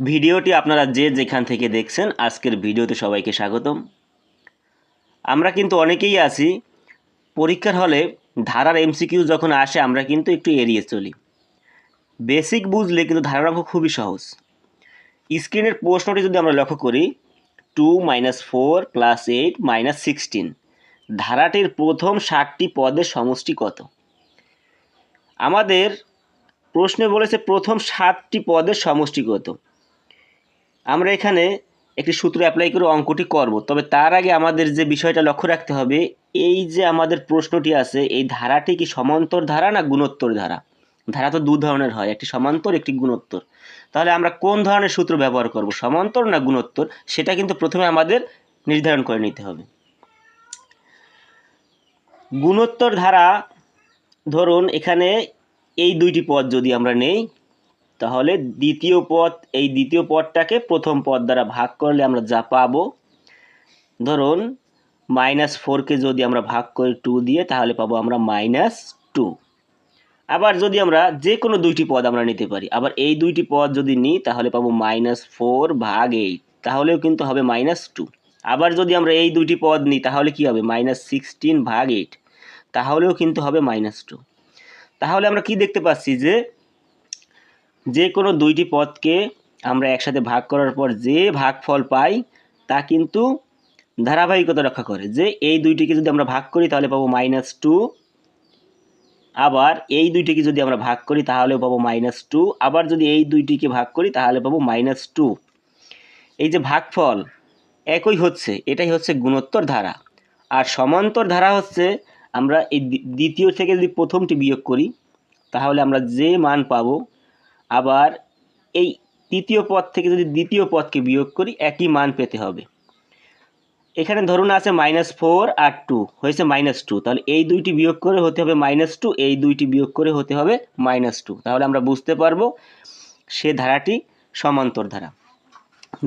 ভিডিওটি আপনারা যে যেখান থেকে দেখছেন, আজকের ভিডিওতে সবাইকে স্বাগতম। আমরা কিন্তু অনেকেই আছি, পরীক্ষার হলে ধারার এমসিকিউ যখন আসে, আমরা কিন্তু একটু এড়িয়ে চলি। বেসিক বুঝলে কিন্তু ধারার অঙ্ক খুবই সহজ। স্ক্রিনের প্রশ্নটি যদি আমরা লক্ষ্য করি two minus four plus eight minus sixteen ধারাটির প্রথম ষাটটি পদের সমষ্টি কত? আমাদের প্রশ্নে বলেছে প্রথম সাতটি পদের সমষ্টি কত? আমরা এখানে একটি সূত্র অ্যাপ্লাই করে অঙ্কটি করব। তবে তার আগে আমাদের যে বিষয়টা লক্ষ্য রাখতে হবে, এই যে আমাদের প্রশ্নটি আছে, এই ধারাটি কি সমান্তর ধারা না গুণোত্তর ধারা? ধারা তো দু ধরনের হয়, একটি সমান্তর, একটি গুণোত্তর। তাহলে আমরা কোন ধরনের সূত্র ব্যবহার করব, সমান্তর না গুণোত্তর? সেটা কিন্তু প্রথমে আমাদের নির্ধারণ করে নিতে হবে। গুণোত্তর ধারা, ধরুন এখানে এই দুইটি পদ যদি আমরা নেই তাহলে দ্বিতীয় পদ, এই দ্বিতীয় পদটাকে প্রথম পদ দ্বারা ভাগ করলে আমরা যা পাবো? ধরুন মাইনাস ফোরকে যদি আমরা ভাগ করি টু দিয়ে, তাহলে পাবো আমরা মাইনাস টু আবার যদি আমরা যে কোনো দুইটি পদ আমরা নিতে পারি, আবার এই দুইটি পদ যদি নিই, তাহলে পাবো মাইনাস ফোর ভাগ এইট তাহলেও কিন্তু হবে মাইনাস টু আবার যদি আমরা এই দুইটি পদ নিই, তাহলে কি হবে? মাইনাস সিক্সটিন ভাগ এইট তাহলেও কিন্তু হবে মাইনাস টু তাহলে আমরা কি দেখতে পাচ্ছি যে যে কোনো দুইটি পদকে আমরা একসাথে ভাগ করার পর যে ভাগফল পাই, তা কিন্তু ধারাবাহিকতা রক্ষা করে। যে এই দুইটিকে যদি আমরা ভাগ করি, তাহলে পাবো মাইনাস টু আবার এই দুইটিকে যদি আমরা ভাগ করি, তাহলেও পাবো মাইনাস টু আবার যদি এই দুইটিকে ভাগ করি, তাহলে পাবো মাইনাস টু এই যে ভাগফল একই হচ্ছে, এটাই হচ্ছে গুণোত্তর ধারা। আর সমান্তর ধারা হচ্ছে, আমরা এই দ্বি- দ্বিতীয় থেকে যদি প্রথমটি বিয়োগ করি, তাহলে আমরা যে মান পাবো আবার এই তৃতীয় পদ থেকে যদি দ্বিতীয় পদকে বিয়োগ করি, একই মান পেতে হবে। এখানে ধরুন আছে মাইনাস ফোর আর টু হয়েছে মাইনাস টু তাহলে এই দুইটি বিয়োগ করে হতে হবে মাইনাস টু এই দুইটি বিয়োগ করে হতে হবে মাইনাস টু তাহলে আমরা বুঝতে পারব সে ধারাটি সমান্তর ধারা।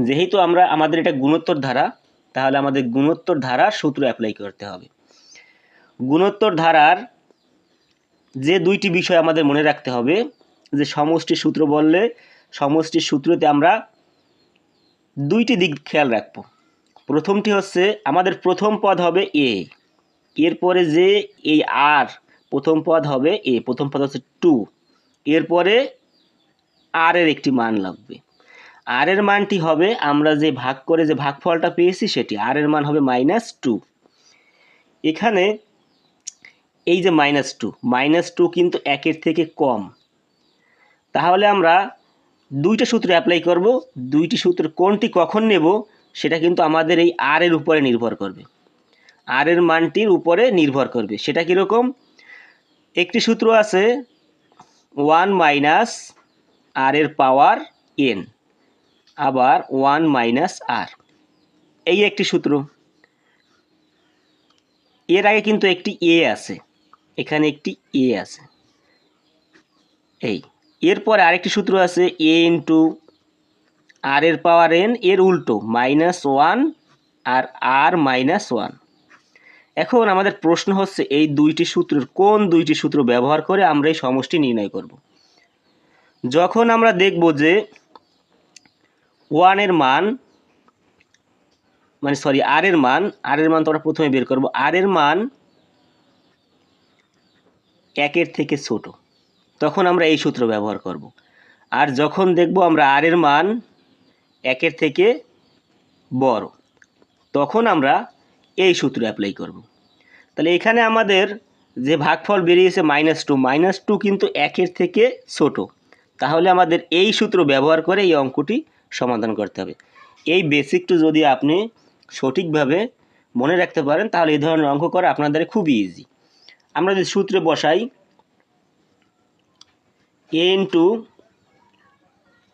যেহেতু আমরা, আমাদের এটা গুণোত্তর ধারা, তাহলে আমাদের গুণোত্তর ধারার সূত্র অ্যাপ্লাই করতে হবে। গুণোত্তর ধারার যে দুইটি বিষয় আমাদের মনে রাখতে হবে যে সমষ্টির সূত্র বললে সমষ্টির সূত্রতে আমরা দুইটি দিক খেয়াল রাখব। প্রথমটি হচ্ছে আমাদের প্রথম পদ হবে এ এরপরে যে এই আর প্রথম পদ হবে এ প্রথম পদ হচ্ছে টু এরপরে আর এর একটি মান লাগবে। আর এর মানটি হবে আমরা যে ভাগ করে যে ভাগফলটা পেয়েছি সেটি আর এর মান হবে মাইনাস টু এখানে এই যে মাইনাস টু মাইনাস টু কিন্তু একের থেকে কম। তাহলে আমরা দুইটা সূত্র অ্যাপ্লাই করব। দুইটি সূত্র কোনটি কখন নেব, সেটা কিন্তু আমাদের এই আর এর উপরে নির্ভর করবে। আর এর মানটির উপরে নির্ভর করবে। সেটা কীরকম? একটি সূত্র আছে ওয়ান মাইনাস আর এর পাওয়ার এন আবার ওয়ান মাইনাস আর এই একটি সূত্র। এর আগে কিন্তু একটি এ আছে। এখানে একটি এ আছে। এই। এরপরে আরেকটি সূত্র আছে এ ইন্টু আর এর পাওয়ার এন এর উল্টো মাইনাস ওয়ান আর আর মাইনাস ওয়ান এখন আমাদের প্রশ্ন হচ্ছে, এই দুইটি সূত্রের কোন দুইটি সূত্র ব্যবহার করে আমরা এই সমষ্টি নির্ণয় করব? যখন আমরা দেখব যে ওয়ানের মান মানে সরি আর এর মান আর এর মান তো আমরা প্রথমে বের করব আর এর মান একের থেকে ছোট। তখন আমরা এই সূত্র ব্যবহার করব। আর যখন দেখব আমরা আর এর মান একের থেকে বড়, তখন আমরা এই সূত্র অ্যাপ্লাই করব। তাহলে এখানে আমাদের যে ভাগফল বেরিয়েছে মাইনাস টু মাইনাস টু কিন্তু একের থেকে ছোট। তাহলে আমাদের এই সূত্র ব্যবহার করে এই অঙ্কটি সমাধান করতে হবে। এই বেসিকটু যদি আপনি সঠিকভাবে মনে রাখতে পারেন, তাহলে এই ধরনের অঙ্ক করা আপনাদের খুবই ইজি আমরা যদি সূত্রে বসাই A into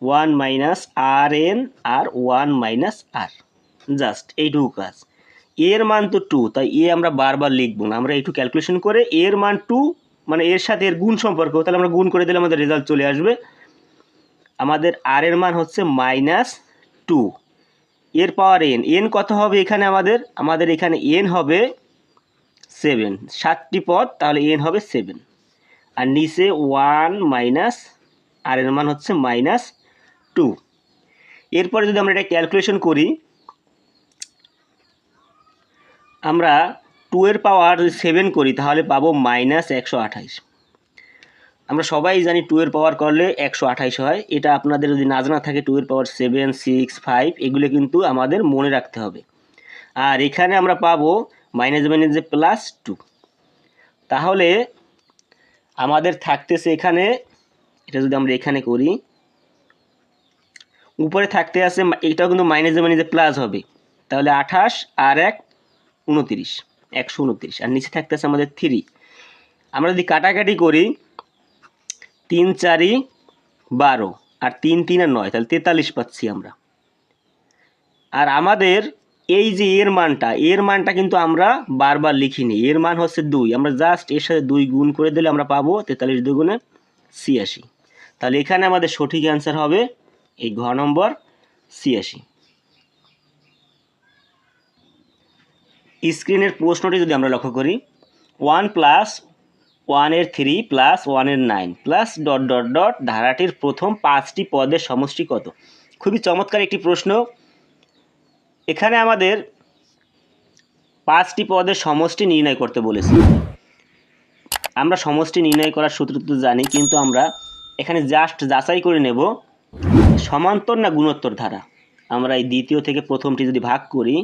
one minus r N R one minus r just এইটুকু কাজ। এর মান তো টু তাই এ আমরা বারবার লিখব না। আমরা একটু ক্যালকুলেশন করে এর মান টু মানে এর সাথে এর গুণ সম্পর্ক, তাহলে আমরা গুণ করে দিলে আমাদের রেজাল্ট চলে আসবে। আমাদের আর এর মান হচ্ছে মাইনাস টু এর পাওয়ার এন এন কত হবে এখানে আমাদের? আমাদের এখানে এন হবে সেভেন সাতটি পদ, তাহলে এন হবে সেভেন আর নিচে ওয়ান মাইনাস আর এর মান হচ্ছে মাইনাস টু। এরপরে যদি আমরা এটা ক্যালকুলেশন করি, আমরা টু এর পাওয়ার যদি সেভেন করি, তাহলে পাবো মাইনাস একশো আঠাইশ। আমরা সবাই জানি টু এর পাওয়ার করলে একশো আঠাইশ হয়। এটা আপনাদের যদি না জানা থাকে, টু এর পাওয়ার সেভেন, সিক্স, ফাইভ, এগুলো কিন্তু আমাদের মনে রাখতে হবে। আর এখানে আমরা পাবো মাইনাস মাইনাসে প্লাস টু। তাহলে আমাদের থাকতেছে এখানে, এটা যদি আমরা এখানে করি, উপরে থাকতে আছে, এটাও কিন্তু মাইনাসে মাইনাসে প্লাস হবে, তাহলে আঠাশ আর এক উনতিরিশ, একশো উনতিরিশ, আর নিচে থাকতেছে আমাদের থ্রি আমরা যদি কাটাকাটি করি, তিন চারি বারো, আর তিন তিন আর নয়, তাহলে তেতাল্লিশ পাচ্ছি আমরা। আর আমাদের এই যে এর মানটা এর মানটা কিন্তু আমরা বারবার লিখিনি। এর মান হচ্ছে দুই। আমরা জাস্ট এর সাথে দুই গুণ করে দিলে আমরা পাবো তেতাল্লিশ দুগুণে ছিয়াশি। তাহলে এখানে আমাদের সঠিক অ্যান্সার হবে এই ঘ নম্বর ছিয়াশি। স্ক্রিনের প্রশ্নটি যদি আমরা লক্ষ্য করি ওয়ান প্লাস ওয়ানের থ্রি প্লাস ওয়ানের nine plus dot dot dot ধারাটির প্রথম পাঁচটি পদের সমষ্টি কত? খুবই চমৎকার একটি প্রশ্ন। এখানে আমাদের পাঁচটি পদের সমষ্টি নির্ণয় করতে বলেছে। আমরা সমষ্টি নির্ণয় করার সূত্র তো জানি, কিন্তু আমরা এখানে জাস্ট যাচাই করে নেব, সমান্তর না গুণোত্তর ধারা? আমরা এই দ্বিতীয় থেকে প্রথমটি যদি ভাগ করি,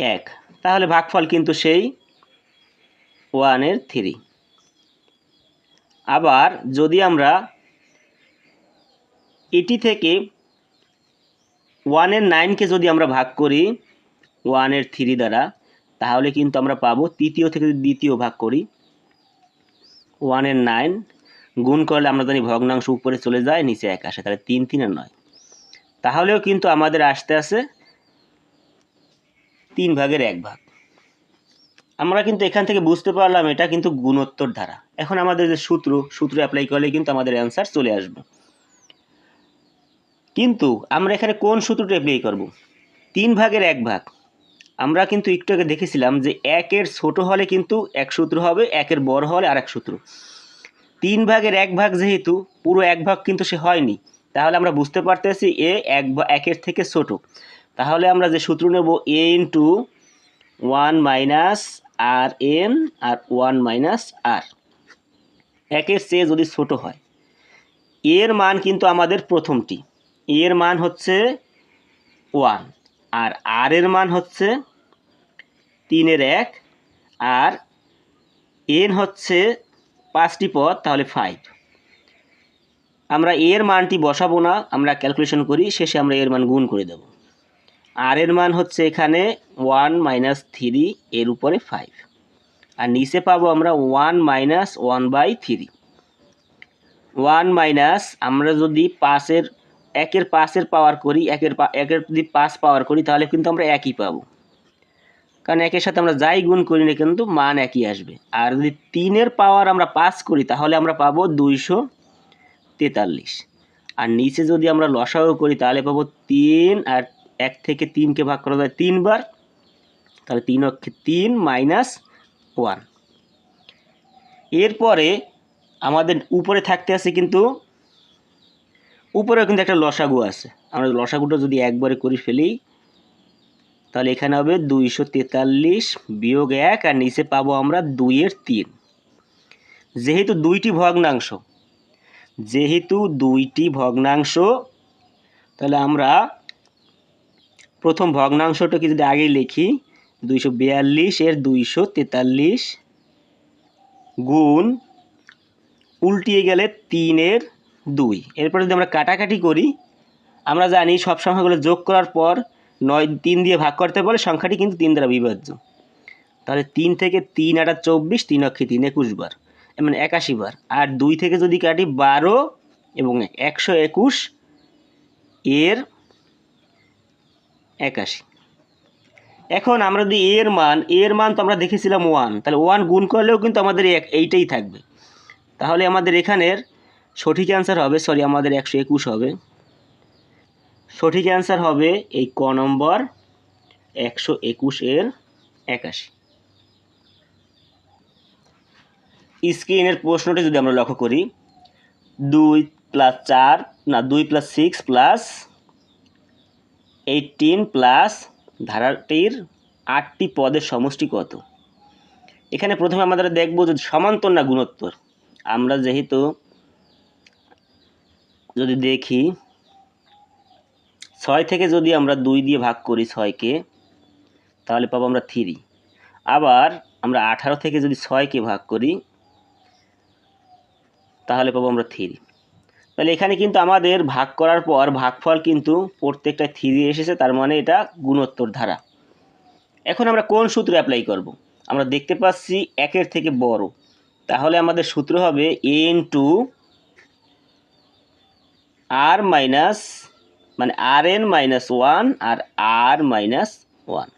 এক। তাহলে ভাগফল কিন্তু সেই ওয়ানের থ্রি আবার যদি আমরা এটি থেকে ওয়ানের নাইনকে যদি আমরা ভাগ করি ওয়ানের থ্রি দ্বারা, তাহলে কিন্তু আমরা পাবো তৃতীয় থেকে দ্বিতীয় ভাগ করি ওয়ানের নাইন গুণ করলে আমরা জানি ভগ্নাংশ উপরে চলে যায়, নিচে এক আসে, তাহলে তিন তিন আর নয়। তাহলেও কিন্তু আমাদের আসতে আসে তিন ভাগের এক ভাগ। আমরা কিন্তু এখান থেকে বুঝতে পারলাম এটা কিন্তু গুণোত্তর ধারা। এখন আমাদের যে সূত্র সূত্র অ্যাপ্লাই করলে কিন্তু আমাদের অ্যান্সার চলে আসবে। কিন্তু আমরা এখানে কোন সূত্রটা অ্যাপ্লাই করব? তিন ভাগের এক ভাগ। আমরা কিন্তু একটু আগে দেখেছিলাম যে একের ছোট হলে কিন্তু এক সূত্র হবে, একের বড় হলে আর এক সূত্র। তিন ভাগের এক ভাগ যেহেতু, পুরো এক ভাগ কিন্তু সে হয়নি। তাহলে আমরা বুঝতে পারতেছি এ এক একের থেকে ছোট। তাহলে আমরা যে সূত্র নেব A into one minus r N R one minus r একের চেয়ে যদি ছোট হয়, এর মান কিন্তু আমাদের প্রথমটি। এর মান হচ্ছে ওয়ান, আর আর এর মান হচ্ছে তিনের এক, আর এন হচ্ছে পাঁচটি পদ, তাহলে ফাইভ আমরা এর মানটি বসাবো না, আমরা ক্যালকুলেশন করি, শেষে আমরা এর মান গুণ করে দেব। আর এর মান হচ্ছে এখানে ওয়ান মাইনাস থ্রি এর উপরে ফাইভ আর নিচে পাবো আমরা one minus one by three one minus আমরা যদি পাঁচের একের পাঁচের পাওয়ার করি, একের একের যদি পাঁচ পাওয়ার করি, তাহলে কিন্তু আমরা একই পাবো। কারণ একের সাথে আমরা যাই গুণ করি না কিন্তু মান একই আসবে। আর যদি তিনের পাওয়ার আমরা পাস করি, তাহলে আমরা পাবো দুইশো তেতাল্লিশ। আর নিচে যদি আমরা লসাও করি, তাহলে পাবো তিন, আর এক থেকে তিনকে ভাগ করা যায় তিনবার, তাহলে তিন অক্ষে তিন মাইনাস ওয়ান এরপরে আমাদের উপরে থাকতে আছে কিন্তু উপরেও কিন্তু একটা লসাগু আছে। আমরা লসাগুটা যদি একবারে করে ফেলি, তাহলে এখানে হবে দুইশো তেতাল্লিশ বিয়োগ এক, আর নিচে পাবো আমরা দুইয়ের তিন। যেহেতু দুইটি ভগ্নাংশ, যেহেতু দুইটি ভগ্নাংশ, তাহলে আমরা প্রথম ভগ্নাংশটাকে যদি আগে লিখি, দুইশো বিয়াল্লিশ এর দুইশো তেতাল্লিশ গুণ উল্টিয়ে গেলে তিনের দুই। এরপর যদি আমরা কাটাকাটি করি, আমরা জানি সব সংখ্যাগুলো যোগ করার পর নয় তিন দিয়ে ভাগ করতে বলে সংখ্যাটি কিন্তু তিন দ্বারা বিভাজ্য। তাহলে তিন থেকে তিন আটা চব্বিশ, তিন অক্ষে তিন একুশ বার মানে একাশি বার। আর দুই থেকে যদি কাটি বারো এবং একশো একুশ, এর একাশি। এখন আমরা যদি এর মান এর মান তো আমরা দেখেছিলাম ওয়ান তাহলে ওয়ান গুণ করলেও কিন্তু আমাদের এইটাই থাকবে। তাহলে আমাদের এখানের সঠিক অ্যান্সার হবে সরি আমাদের একশো একুশ হবে। সঠিক অ্যান্সার হবে এই ক নম্বর একশো একুশ এর একাশি। স্ক্রিনের প্রশ্নটি যদি আমরা লক্ষ্য করি, দুই প্লাস চার, না, দুই plus six plus eighteen plus ধারাটির আটটি পদের সমষ্টি কত? এখানে প্রথমে আমাদের দেখব যে সমান্তর না গুণোত্তর। আমরা যেহেতু যদি দেখি, ছয় থেকে যদি আমরা দুই দিয়ে ভাগ করি ছয়কে, তাহলে পাবো আমরা থ্রি। আবার আমরা আঠারো থেকে যদি ছয়কে ভাগ করি, তাহলে পাবো আমরা থ্রি। তাহলে এখানে কিন্তু আমাদের ভাগ করার পর ভাগফল কিন্তু প্রত্যেকটা থ্রি এসেছে, তার মানে এটা গুণোত্তর ধারা। এখন আমরা কোন সূত্র অ্যাপ্লাই করব? আমরা দেখতে পাচ্ছি একের থেকে বড়। তাহলে আমাদের সূত্র হবে এন টু আর মাইনাস মানে আর এন মাইনাস ওয়ান আর আর মাইনাস ওয়ান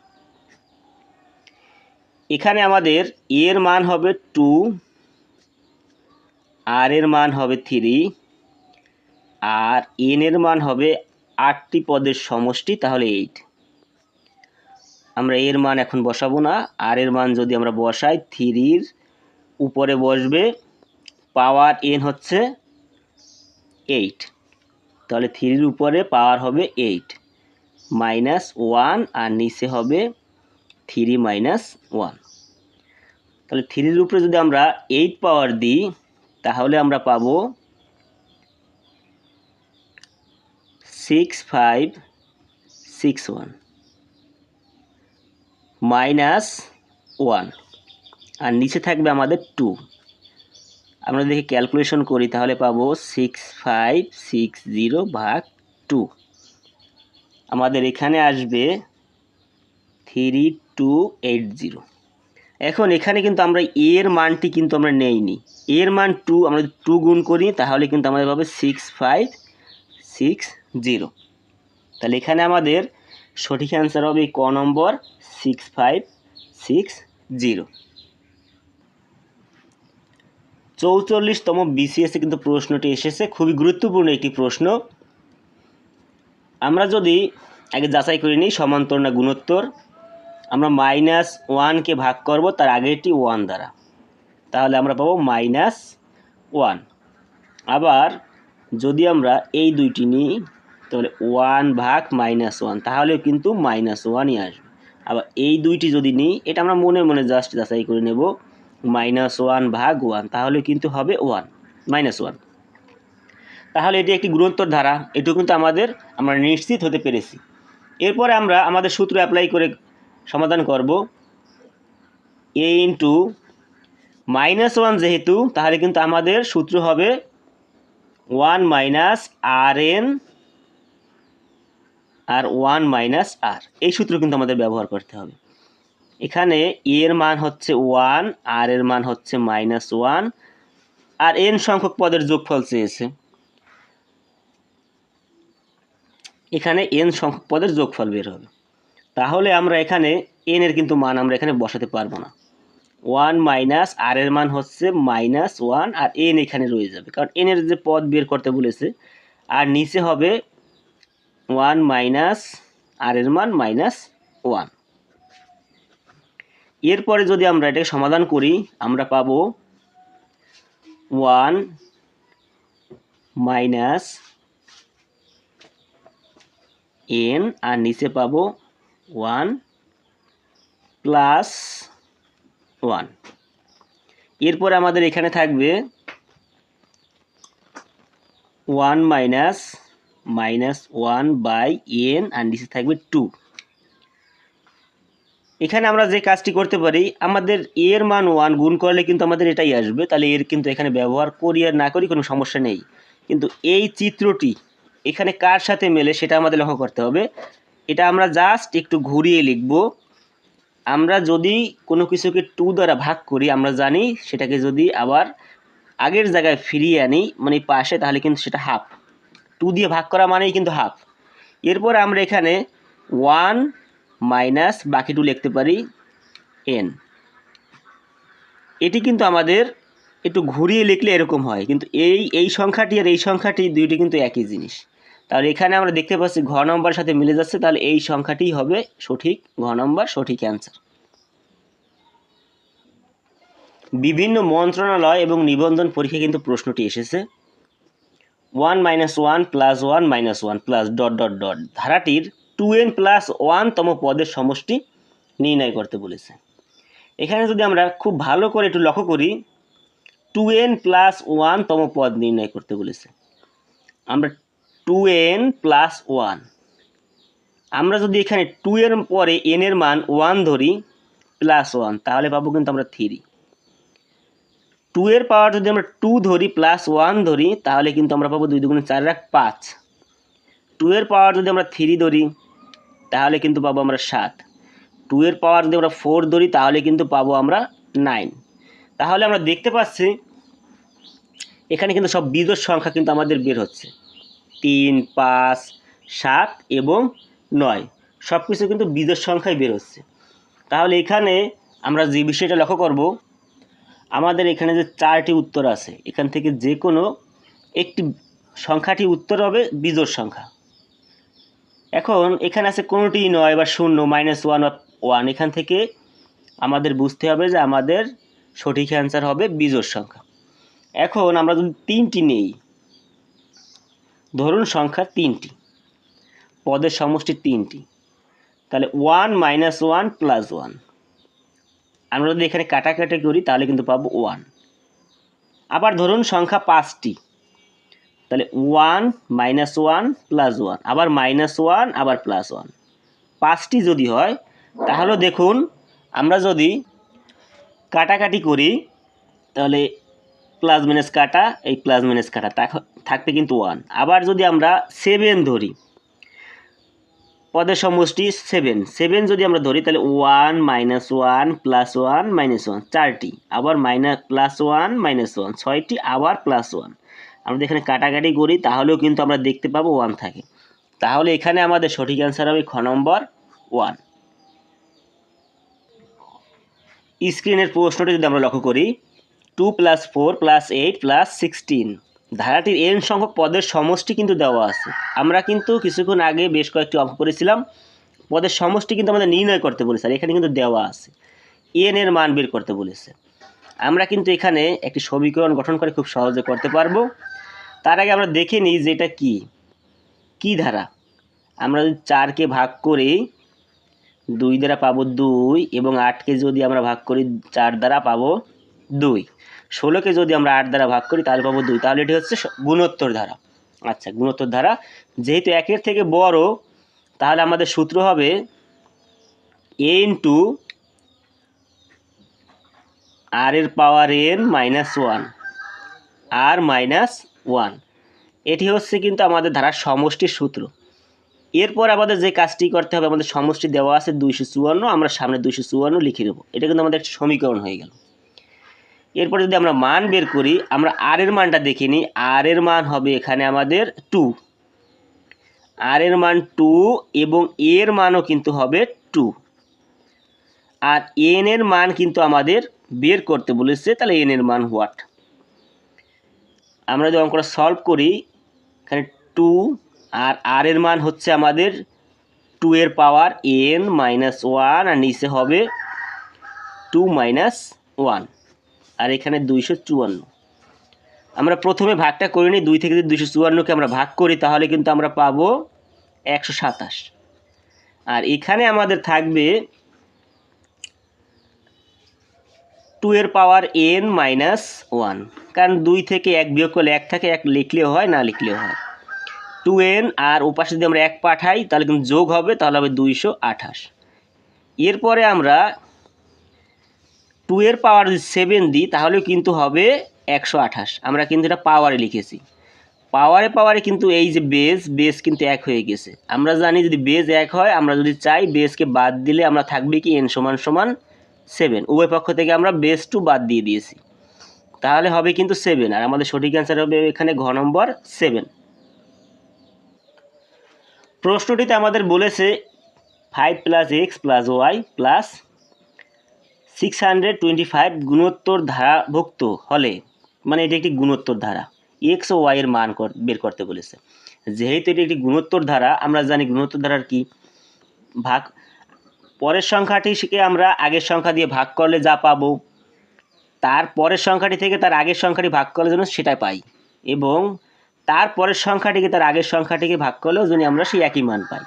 এখানে আমাদের এর মান হবে টু আর এর মান হবে থ্রি আর এন এর মান হবে আটটি পদের সমষ্টি, তাহলে এইট আমরা এর মান এখন বসাবো না। আর এর মান যদি আমরা বসাই থ্রির উপরে বসবে পাওয়ার এন হচ্ছে এইট তাহলে থ্রির উপরে পাওয়ার হবে এইট। মাইনাস ওয়ান, আর নিচে হবে থ্রি মাইনাস ওয়ান। তাহলে থ্রির উপরে যদি আমরা এইট পাওয়ার দিই, তাহলে আমরা পাবো six five six one minus one. আর নিচে থাকবে আমাদের টু। আমরা দেখি ক্যালকুলেশন করি, তাহলে পাবো সিক্স ফাইভ সিক্স জিরো ভাগ টু আমাদের এখানে আসবে থ্রি টু এইট জিরো এখন এখানে কিন্তু আমরা এর মানটি কিন্তু আমরা নেইনি। এর মান টু আমরা যদি টু গুণ করি, তাহলে কিন্তু আমাদের পাবে সিক্স ফাইভ সিক্স জিরো তাহলে এখানে আমাদের সঠিক অ্যান্সার হবে ক number six five six zero চৌচল্লিশতম বিসিএসে কিন্তু প্রশ্নটি এসেছে, খুবই গুরুত্বপূর্ণ একটি প্রশ্ন। আমরা যদি আগে যাচাই করে নিই সমান্তর না গুণোত্তর, আমরা মাইনাস ওয়ানকে ভাগ করব তার আগেরটি ওয়ান দ্বারা। তাহলে আমরা পাবো মাইনাস ওয়ান আবার যদি আমরা এই দুইটি নিই, তাহলে ওয়ান ভাগ মাইনাস ওয়ান তাহলেও কিন্তু মাইনাস ওয়ানই আসবে। আবার এই দুইটি যদি নিই, এটা আমরা মনে মনে জাস্ট যাচাই করে নেব। মাইনাস ওয়ান ভাগ ওয়ান তাহলে কিন্তু হবে ওয়ান মাইনাস ওয়ান তাহলে এটি একটি গুণোত্তর ধারা, এটুকু কিন্তু আমাদের, আমরা নিশ্চিত হতে পেরেছি। এরপরে আমরা আমাদের সূত্র অ্যাপ্লাই করে সমাধান করব। এ ইন্টু মাইনাস ওয়ান যেহেতু, তাহলে কিন্তু আমাদের সূত্র হবে ওয়ান মাইনাস আর এন আর ওয়ান মাইনাস আর এই সূত্র কিন্তু আমাদের ব্যবহার করতে হবে। এখানে এর মান হচ্ছে ওয়ান আর এর মান হচ্ছে মাইনাস ওয়ান আর এন সংখ্যক পদের যোগফল চেয়েছে। এখানে এন সংখ্যক পদের যোগফল বের হবে। তাহলে আমরা এখানে এন এর কিন্তু মান আমরা এখানে বসাতে পারব না। ওয়ান মাইনাস আর এর মান হচ্ছে মাইনাস ওয়ান আর এন এখানে রয়ে যাবে। কারণ এন এর যে পদ বের করতে বলেছে, আর নিচে হবে ওয়ান মাইনাস আর এর মান মাইনাস ওয়ান এরপরে যদি আমরা এটাকে সমাধান করি, আমরা পাবো ওয়ান মাইনাস এন, আর নিচে পাবো ওয়ান প্লাস ওয়ান। এরপরে আমাদের এখানে থাকবে one minus minus one by n, আর নিচে থাকবে টু। এখানে আমরা যে কাজটি করতে পারি, আমাদের এর মান ওয়ান গুণ করলে কিন্তু আমাদের এটাই আসবে। তাহলে এর কিন্তু এখানে ব্যবহার করি আর না করি কোনো সমস্যা নেই। কিন্তু এই চিত্রটি এখানে কার সাথে মেলে সেটা আমাদের লক্ষ্য করতে হবে। এটা আমরা জাস্ট একটু ঘুরিয়ে লিখব। আমরা যদি কোনো কিছুকে টু দ্বারা ভাগ করি, আমরা জানি সেটাকে যদি আবার আগের জায়গায় ফিরিয়ে আনি মানে পাশে, তাহলে কিন্তু সেটা হাফ টু দিয়ে ভাগ করা মানেই কিন্তু হাফ এরপর আমরা এখানে ওয়ান মাইনাস বাকি টু লিখতে পারি এন এটি কিন্তু আমাদের একটু ঘুরিয়ে লিখলে এরকম হয়, কিন্তু এই এই সংখ্যাটি আর এই সংখ্যাটি দুইটি কিন্তু একই জিনিস। তাহলে এখানে আমরা দেখতে পাচ্ছি ঘ নম্বরের সাথে মিলে যাচ্ছে, তাহলে এই সংখ্যাটিই হবে সঠিক ঘ নম্বর, সঠিক অ্যান্সার বিভিন্ন মন্ত্রণালয় এবং নিবন্ধন পরীক্ষায় কিন্তু প্রশ্নটি এসেছে। One minus one plus one minus one plus dot dot dot ধারাটির two n plus ওয়ানতম পদের সমষ্টি নির্ণয় করতে বলেছে। এখানে যদি আমরা খুব ভালো করে একটু লক্ষ্য করি টু এন প্লাস ওয়ানতম পদ নির্ণয় করতে বলেছে। আমরা টু এন প্লাস ওয়ান আমরা যদি এখানে টু এর পরে এন এর মান ওয়ান ধরি প্লাস ওয়ান তাহলে পাবো কিন্তু আমরা থ্রি টু এর পাওয়ার যদি আমরা টু ধরি প্লাস ওয়ান ধরি, তাহলে কিন্তু আমরা পাবো দুই দুগুণে চার এক পাঁচ। টু এর পাওয়ার যদি আমরা থ্রি ধরি তাহলে কিন্তু পাবো আমরা সাত। টু এর পাওয়ার যদি আমরা ফোর ধরি, তাহলে কিন্তু পাবো আমরা নাইন তাহলে আমরা দেখতে পাচ্ছি, এখানে কিন্তু সব বিজোড় সংখ্যা কিন্তু আমাদের বের হচ্ছে। তিন, পাঁচ, সাত এবং নয়। সব কিছু কিন্তু বিজোড় সংখ্যায় বের হচ্ছে। তাহলে এখানে আমরা যে বিষয়টা লক্ষ্য করব, আমাদের এখানে যে চারটি উত্তর আছে, এখান থেকে যে কোনো একটি সংখ্যাটি উত্তর হবে বিজোড় সংখ্যা। এখন এখানে আছে কোনোটি নয় বা শূন্য মাইনাস ওয়ান ওয়ান এখান থেকে আমাদের বুঝতে হবে যে আমাদের সঠিক অ্যান্সার হবে বিজোড় সংখ্যা। এখন আমরা যদি তিনটি নেই, ধরুন সংখ্যা তিনটি, পদের সমষ্টি তিনটি, তাহলে one minus one plus one আমরা যদি এখানে কাটাকাটি করি, তাহলে কিন্তু পাবো ওয়ান আবার ধরুন সংখ্যা পাঁচটি। তাহলে one minus one plus one আবার মাইনাস ওয়ান আবার প্লাস ওয়ান পাঁচটি যদি হয়, তাহলে দেখুন, আমরা যদি কাটাকাটি করি, তাহলে প্লাস মাইনাস কাটা, এই প্লাস মাইনাস কাটা থাকবে কিন্তু ওয়ান আবার যদি আমরা সেভেন ধরি, পদের সমষ্টি সেভেন সেভেন যদি আমরা ধরি, তাহলে one minus one plus one minus one চারটি। আবার minus plus one minus one ছয়টি, আবার প্লাস ওয়ান আমরা এখানে কাটাকাটি করি, তাহলেও কিন্তু আমরা দেখতে পাবো ওয়ান থাকে। তাহলে এখানে আমাদের সঠিক অ্যান্সার হবে খ নম্বর ওয়ান স্ক্রিনের প্রশ্নটি যদি আমরা লক্ষ্য করি two plus four plus eight plus sixteen ধারাটির n সংখ্যক পদের সমষ্টি কিন্তু দেওয়া আছে। আমরা কিন্তু কিছুক্ষণ আগে বেশ কয়েকটি অঙ্ক করেছিলাম। পদের সমষ্টি কিন্তু আমাদের নির্ণয় করতে বলেছে, আর এখানে কিন্তু দেওয়া আছে। এন এর মান বের করতে বলেছে। আমরা কিন্তু এখানে একটি সমীকরণ গঠন করে খুব সহজে করতে পারব। তার আগে আমরা দেখে নিই যে এটা কী। কী ধারা? আমরা যদি চারকে ভাগ করি, দুই দ্বারা পাবো দুই এবং আটকে যদি আমরা ভাগ করি, চার দ্বারা পাবো দুই। ষোলোকে যদি আমরা আট দ্বারা ভাগ করি, তাহলে পাবো দুই। তাহলে এটি হচ্ছে গুণোত্তর ধারা। আচ্ছা গুণোত্তর ধারা। যেহেতু একের থেকে বড়, তাহলে আমাদের সূত্র হবে এ ইন্টু আর এর power n minus one r minus one এটি হচ্ছে কিন্তু আমাদের ধারার সমষ্টির সূত্র। এরপর আমাদের যে কাজটি করতে হবে, আমাদের সমষ্টি দেওয়া আছে দুইশো চুয়ান্ন, আমরা সামনে দুইশো চুয়ান্ন লিখে দেবো এটা কিন্তু আমাদের একটা সমীকরণ হয়ে গেল। এরপর যদি আমরা মান বের করি, আমরা আর এর মানটা দেখে নিই। আর এর মান হবে এখানে আমাদের টু আর এর মান টু এবং এর মানও কিন্তু হবে টু আর এন এর মান কিন্তু আমাদের বের করতে বলেছে, তাহলে এন এর মান হোয়াট আমরা যদি অঙ্কটা সলভ করি, এখানে টু আর আর এর মান হচ্ছে আমাদের টু এর পাওয়ার এন মাইনাস ওয়ান আর নিচে হবে টু মাইনাস ওয়ান আর এখানে দুইশো চুয়ান্ন। আমরা প্রথমে ভাগটা করে নিই, দুই থেকে যদি দুইশো চুয়ান্নকে আমরা ভাগ করি, তাহলে কিন্তু আমরা পাবো একশো সাতাশ। আর এখানে আমাদের থাকবে টু এর পাওয়ার এন মাইনাস ওয়ান কারণ দুই থেকে এক বিয়োগ করলে এক থাকে, এক লিখলেও হয়, না লিখলেও হয়। টু এন আর ওপাশে যদি আমরা এক পাঠাই, তাহলে কিন্তু যোগ হবে, তাহলে হবে দুইশো আঠাশ। এরপরে আমরা টু এর পাওয়ার যদি সেভেন দিই, তাহলেও কিন্তু হবে একশো আঠাশ। আমরা কিন্তু এটা পাওয়ারে লিখেছি। পাওয়ারে পাওয়ারে কিন্তু এই যে বেস বেস কিন্তু এক হয়ে গেছে। আমরা জানি যদি বেস এক হয়, আমরা যদি চাই বেসকে বাদ দিলে আমরা থাকবে কি এন সমান সমান সেভেন উভয় পক্ষ থেকে আমরা বেস টু বাদ দিয়ে দিয়েছি। তাহলে হবে কিন্তু সেভেন আর আমাদের সঠিক অ্যান্সার হবে এখানে ঘ নম্বর সেভেন প্রশ্নটিতে আমাদের বলেছে five plus x plus y plus six hundred twenty five গুণোত্তর ধারাভুক্ত হলে মানে এটি একটি গুণোত্তর ধারা এক্স ও ওয়াইয়ের মান বের করতে বলেছে। যেহেতু এটি একটি গুণোত্তর ধারা, আমরা জানি গুণোত্তর ধারার কি? ভাগ পরের সংখ্যাটিকে আমরা আগের সংখ্যা দিয়ে ভাগ করলে যা পাবো। তার পরের সংখ্যাটি থেকে তার আগের সংখ্যাটি ভাগ করলে যেন সেটাই পাই। এবং তার পরের সংখ্যাটিকে তার আগের সংখ্যাটিকে ভাগ করলেও যদি আমরা সেই একই মান পাই।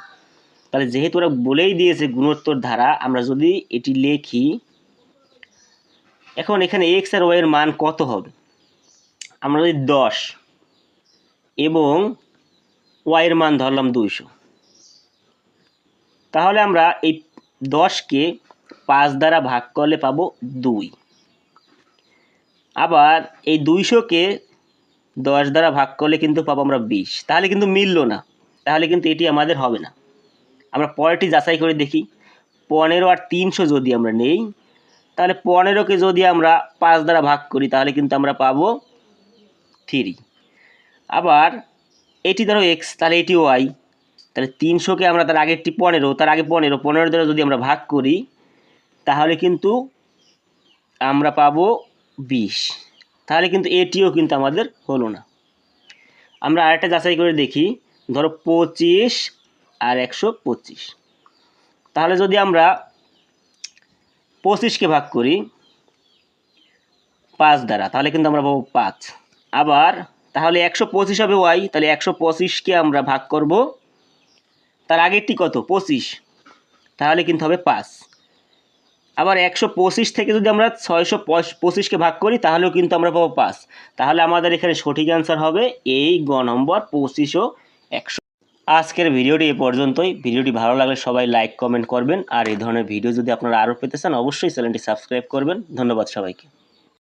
তাহলে যেহেতু ওরা বলেই দিয়েছে গুণোত্তর ধারা, আমরা যদি এটি লেখি, এখন এখানে এক্স আর ওয়াই এর মান কত হবে? আমরা যদি দশ এবং ওয়াইয়ের মান ধরলাম দুইশো। তাহলে আমরা এই দশকে পাঁচ দ্বারা ভাগ করলে পাবো দুই। আবার এই দুইশোকে দশ দ্বারা ভাগ করলে কিন্তু পাবো আমরা বিশ। তাহলে কিন্তু মিললো না। তাহলে কিন্তু এটি আমাদের হবে না। আমরা পরেরটি যাচাই করে দেখি। পনেরো আর তিনশো যদি আমরা নেই, তাহলে পনেরোকে যদি আমরা পাঁচ দ্বারা ভাগ করি, তাহলে কিন্তু আমরা পাবো থ্রি। আবার এটি ধরো এক্স তাহলে এটি ওয়াই তাহলে তিনশোকে আমরা তার আগেরটি পনেরো, তার আগে পনেরো পনেরো দ্বারা যদি আমরা ভাগ করি, তাহলে কিন্তু আমরা পাবো বিশ। তাহলে কিন্তু এটিও কিন্তু আমাদের হলো না। আমরা আরেকটা যাচাই করে দেখি, ধরো পঁচিশ আর একশো পঁচিশ। তাহলে যদি আমরা পঁচিশকে ভাগ করি, পাঁচ দ্বারা, তাহলে কিন্তু আমরা পাবো পাঁচ। আবার তাহলে একশো পঁচিশ হবে ওয়াই, তাহলে একশো পঁচিশকে আমরা ভাগ করব তার আগেরটি কত? পঁচিশ। তাহলে কিন্তু হবে পাঁচ। আবার একশো পঁচিশ থেকে যদি আমরা ছয়শো পঁচিশকে ভাগ করি, তাহলেও কিন্তু আমরা পাবো পাঁচ। তাহলে আমাদের এখানে সঠিক অ্যান্সার হবে এই গ নম্বর পঁচিশ ও একশো। আজকের ভিডিওটি এ পর্যন্তই। ভিডিওটি ভালো লাগলে সবাই লাইক কমেন্ট করবেন। আর এই ধরনের ভিডিও যদি আপনারা আরও পেতে চান, অবশ্যই চ্যানেলটি সাবস্ক্রাইব করবেন। ধন্যবাদ সবাইকে।